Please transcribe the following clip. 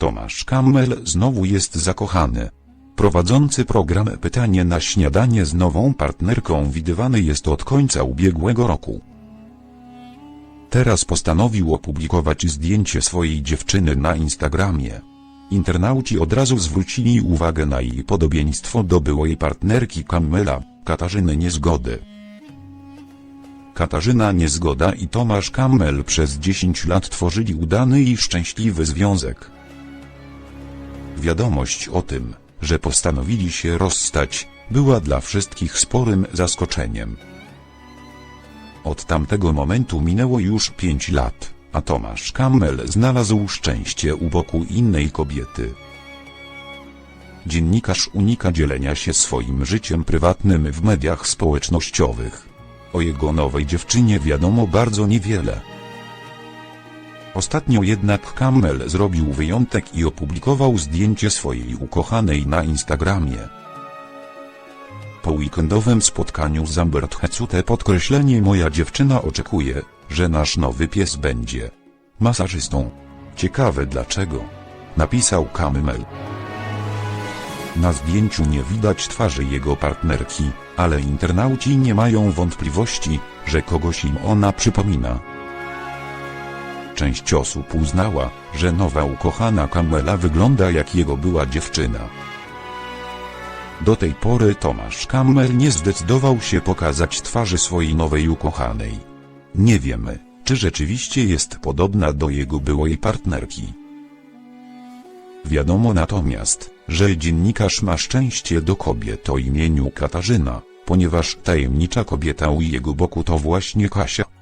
Tomasz Kammel znowu jest zakochany. Prowadzący program Pytanie na śniadanie z nową partnerką widywany jest od końca ubiegłego roku. Teraz postanowił opublikować zdjęcie swojej dziewczyny na Instagramie. Internauci od razu zwrócili uwagę na jej podobieństwo do byłej partnerki Kammela, Katarzyny Niezgody. Katarzyna Niezgoda i Tomasz Kammel przez 10 lat tworzyli udany i szczęśliwy związek. Wiadomość o tym, że postanowili się rozstać, była dla wszystkich sporym zaskoczeniem. Od tamtego momentu minęło już 5 lat, a Tomasz Kammel znalazł szczęście u boku innej kobiety. Dziennikarz unika dzielenia się swoim życiem prywatnym w mediach społecznościowych. O jego nowej dziewczynie wiadomo bardzo niewiele. Ostatnio jednak Kammel zrobił wyjątek i opublikował zdjęcie swojej ukochanej na Instagramie. Po weekendowym spotkaniu z Ambert Hecute podkreślenie moja dziewczyna oczekuje, że nasz nowy pies będzie masażystą. Ciekawe dlaczego. Napisał Kammel. Na zdjęciu nie widać twarzy jego partnerki, ale internauci nie mają wątpliwości, że kogoś im ona przypomina. Część osób uznała, że nowa ukochana Kamela wygląda jak jego była dziewczyna. Do tej pory Tomasz Kammel nie zdecydował się pokazać twarzy swojej nowej ukochanej. Nie wiemy, czy rzeczywiście jest podobna do jego byłej partnerki. Wiadomo natomiast, że dziennikarz ma szczęście do kobiet o imieniu Katarzyna, ponieważ tajemnicza kobieta u jego boku to właśnie Kasia.